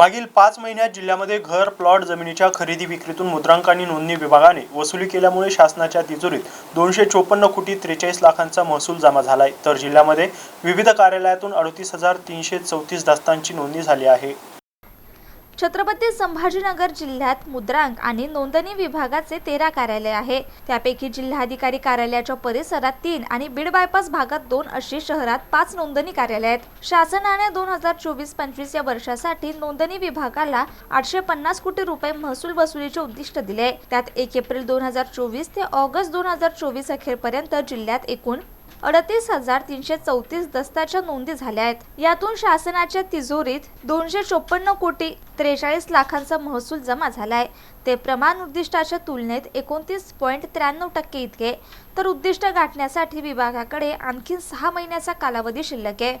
मागील पाच महिन्यात जिल्ह्यामध्ये घर प्लॉट जमिनीच्या खरेदी विक्रीतून मुद्रांक आणि नोंदणी विभागाने वसुली केल्यामुळे शासनाच्या तिजोरीत दोनशे चोपन्न कोटी त्रेचाळीस लाखांचा महसूल जमा झालाय. तर जिल्ह्यामध्ये विविध कार्यालयातून अडतीस हजार तीनशे चौतीस दस्तांची नोंदणी झाली आहे. छत्रपती संभाजीनगर जिल्ह्यात मुद्रांक आणि नोंदणी विभागाचे तेरा कार्यालय आहे त्यापैकी जिल्हाधिकारी कार्यालयाच्या परिसरात तीन आणि बीड बायपास भागात दोन अशी शहरात पाच नोंदणी कार्यालय आहेत शासनाने दोन हजार चोवीस पंचवीस या वर्षासाठी नोंदणी विभागाला आठशे पन्नास कोटी रुपये महसूल वसुलीचे उद्दिष्ट दिले आहे. त्यात एक एप्रिल दोन हजार चोवीस ते ऑगस्ट दोन हजार चोवीस अखेरपर्यंत जिल्ह्यात एकूण अडतीस हजार तीनशे चौतीस दस्ताच्या नोंदी झाल्या आहेत. यातून शासनाच्या तिजोरीत दोनशे चोपन्न कोटी त्रेचाळीस लाखांचा महसूल जमा झालाय ते प्रमाण उद्दिष्टाच्या तुलनेत एकोणतीस पॉईंट त्र्याण्णव टक्के इतके. तर उद्दिष्ट गाठण्यासाठी विभागाकडे आणखी सहा महिन्याचा कालावधी शिल्लक आहे.